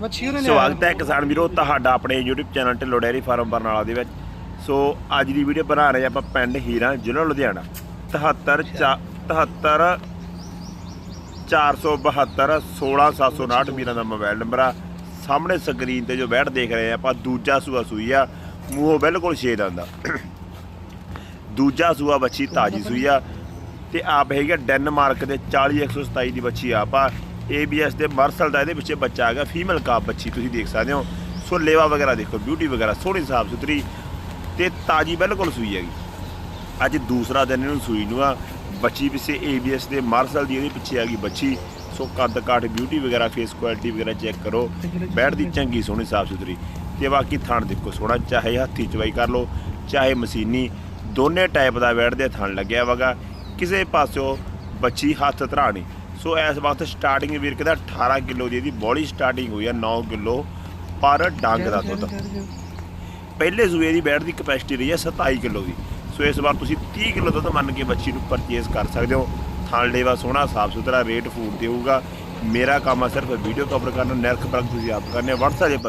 ਵੱਛੀ ਉਹਨੇ ਸਵਾਗਤ ਹੈ ਕਿਸਾਨ ਵੀਰੋ, ਤੁਹਾਡਾ ਆਪਣੇ YouTube channel Dhillon dairy farm Barnala ਦੇ ਵਿੱਚ। ਸੋ ਅੱਜ ਦੀ ਵੀਡੀਓ ਬਣਾ ਰਹੇ ਆਪਾਂ ਪਿੰਡ ਹੀਰਾ ਜ਼ਿਲ੍ਹਾ ਲੁਧਿਆਣਾ। 73 73 472 16759 ਵੀਰਾਂ ਦਾ ਮੋਬਾਈਲ ਨੰਬਰ ਆ। ਸਾਹਮਣੇ ਸਕਰੀਨ ਤੇ ਜੋ ਬੈਠ ਦੇਖ ਰਹੇ ਆ ਆਪਾਂ, ਦੂਜਾ ਸੂਆ ਸੂਈ ਆ। ਮੂੰਹੋਂ ਬਿਲਕੁਲ ਛੇਦ ਆਂਦਾ ਦੂਜਾ ਸੂਆ ਬੱਚੀ ਤਾਜੀ ਸੂਈ ਆ। ਤੇ ਆਪ ਹੈਗਾ ਡੈਨਮਾਰਕ ਦੇ 40127 ਦੀ ਬੱਚੀ ਆਪ। ਆ ABS ਦੇ ਮਰਸਲ ਦਾ ਇਹਦੇ ਪਿੱਛੇ ਬੱਚਾ ਹੈਗਾ ਫੀਮੇਲ ਕਾਪ ਬੱਚੀ, ਤੁਸੀਂ ਦੇਖ ਸਕਦੇ ਹੋ। ਸੋ ਲੇਵਾ ਵਗੈਰਾ ਦੇਖੋ ਬਿਊਟੀ ਵਗੈਰਾ, ਸੋਹਣੀ ਸਾਫ਼ ਸੁਥਰੀ ਤੇ ਤਾਜੀ ਬਿਲਕੁਲ ਸੂਈ ਹੈਗੀ। ਅੱਜ ਦੂਸਰਾ ਦਿਨ ਇਹਨੂੰ ਸੂਈ ਨੂੰ ਆ, ਬੱਚੀ ਪਿੱਛੇ ABS ਦੇ ਮਾਰਸਲ ਦੀ ਇਹਦੇ ਪਿੱਛੇ ਆ ਗਈ ਬੱਚੀ। ਸੋ ਕੱਦ ਕਾਠ ਬਿਊਟੀ ਵਗੈਰਾ ਫੇਸ ਕੁਆਲਿਟੀ ਵਗੈਰਾ ਚੈੱਕ ਕਰੋ ਬੈਠ ਦੀ ਚੰਗੀ, ਸੋਹਣੀ, ਸਾਫ਼ ਸੁਥਰੀ। ਤੇ ਬਾਕੀ ਥਣ ਦੇਖੋ, ਸੋਹਣਾ, ਚਾਹੇ ਹੱਥੀ ਚਵਾਈ ਕਰ ਲਓ, ਚਾਹੇ ਮਸ਼ੀਨੀ, ਦੋਨੇ ਟਾਈਪ ਦਾ ਬੈਠ ਦੇ ਥਣ ਲੱਗਿਆ ਵਗਾ। ਕਿਸੇ ਪਾਸਿਓ ਬੱਚੀ ਹੱਥ ਧਰਾਣੀ। ਸੋ ਇਸ ਵਕਤ ਸਟਾਰਟਿੰਗ ਵੀਰ ਕਹਿੰਦਾ 18 ਕਿਲੋ ਦੀ ਇਹਦੀ ਬੋਡੀ ਸਟਾਰਟਿੰਗ ਹੋਈ ਆ 9 ਕਿਲੋ ਪਰ ਡੰਗ ਦਾ ਦੁੱਧ। ਪਹਿਲੇ ਸੂਏ ਦੀ ਬੈਠ ਦੀ ਕਪੈਸਿਟੀ ਰਹੀ ਹੈ 27 ਕਿਲੋ ਦੀ। ਸੋ ਇਸ ਵਾਰ ਤੁਸੀਂ 30 ਕਿਲੋ ਦੁੱਧ ਮੰਨ ਕੇ ਬੱਚੀ ਨੂੰ ਪਰਚੇਸ ਕਰ ਸਕਦੇ ਹੋ। ਥਾਲ ਲੇਵਾ ਸੋਹਣਾ ਸਾਫ਼ ਸੁਥਰਾ ਰੇਟ ਫੂਡ ਤੇ ਹੋਊਗਾ ਮੇਰਾ ਕੰਮ ਆ ਸਿਰਫ ਵੀਡੀਓ ਕਵਰ ਕਰਨਾ ਨਿਰਖ ਪਰਖ ਤੁਸੀਂ ਆਪ ਕਰਨੇ WhatsApp